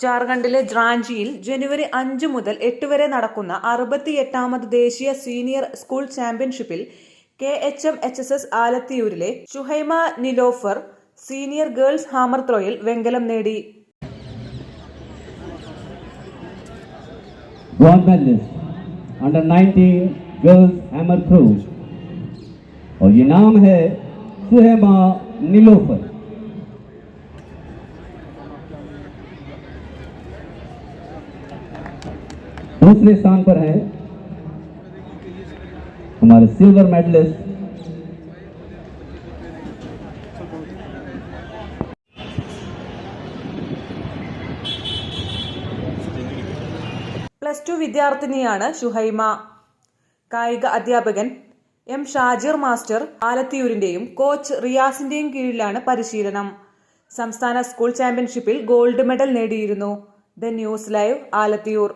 ജാർഖണ്ഡിലെ റാഞ്ചിയിൽ ജനുവരി അഞ്ച് മുതൽ എട്ട് വരെ നടക്കുന്ന അറുപത്തിയെട്ടാമത് ദേശീയ സീനിയർ സ്കൂൾ ചാമ്പ്യൻഷിപ്പിൽ K H M H S S ആലത്തിയൂരിലെ Shuhaima Nilofar senior girls hammer ത്രോയിൽ വെങ്കലം നേടി gold medalist under 19 girls hammer throw और ये नाम है सुहेमा नीलोफर दूसरे स्थान पर है हमारे सिल्वर मेडलिस्ट പ്ലസ് ടു വിദ്യാർത്ഥിനിയാണ് ഷുഹൈമ കായിക അധ്യാപകൻ എം ഷാജിർ മാസ്റ്റർ ആലത്തിയൂരിന്റെയും കോച്ച് റിയാസിന്റെയും കീഴിലാണ് പരിശീലനം സംസ്ഥാന സ്കൂൾ ചാമ്പ്യൻഷിപ്പിൽ ഗോൾഡ് മെഡൽ നേടിയിരുന്നു ദ ന്യൂസ് ലൈവ് ആലത്തിയൂർ